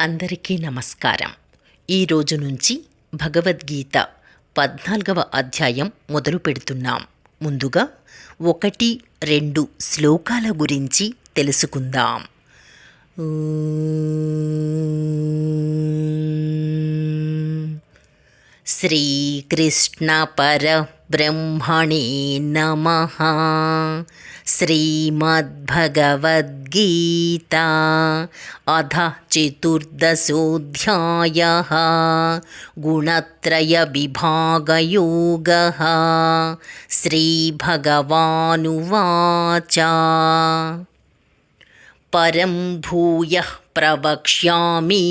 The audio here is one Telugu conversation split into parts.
అందరికీ నమస్కారం. ఈరోజు నుంచి భగవద్గీత పద్నాలుగవ అధ్యాయం మొదలు పెడుతున్నాం. ముందుగా ఒకటి రెండు శ్లోకాల గురించి తెలుసుకుందాం. శ్రీకృష్ణ ब्रह्मणे नमः। श्रीमद्भगवद्गीता अधः चतुर्दशोऽध्यायः। गुणत्रयविभागयोगः। श्रीभगवानुवाच। परं भूयः प्रवक्ष्यामि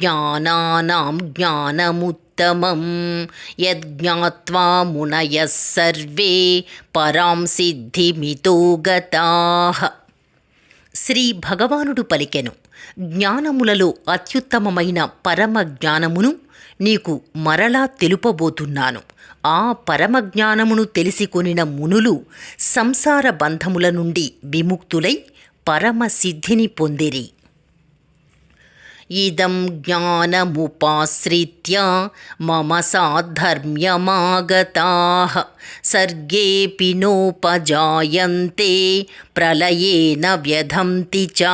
ज्ञानानां ज्ञानमुत्तमं यज्ञात्वा मुनयः सर्वे పరాం సిద్ధిమితో గతాః శ్రీ భగవానుడు పలికెను జ్ఞానములలో అత్యుత్తమమైన పరమ జ్ఞానమును నీకు మరలా తెలుపబోతున్నాను ఆ పరమ జ్ఞానమును తెలిసికొనిన మునులు సంసార బంధముల నుండి విముక్తులై పరమసిద్ధిని పొందిరి. ఇదం జ్ఞానముపాశ్రిత్య మమ సాధర్మ్యమాగతా. సర్గేపి నోపజాయంతే ప్రళయేన వ్యధంతి చ.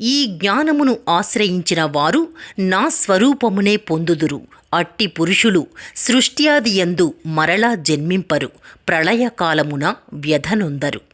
ఈ జ్ఞానమును ఆశ్రయించిన వారు నా స్వరూపమునే పొందుదురు. అట్టి పురుషులు సృష్ట్యాదియందు మరలా జన్మింపరు. ప్రళయకాలమున వ్యధనొందరు.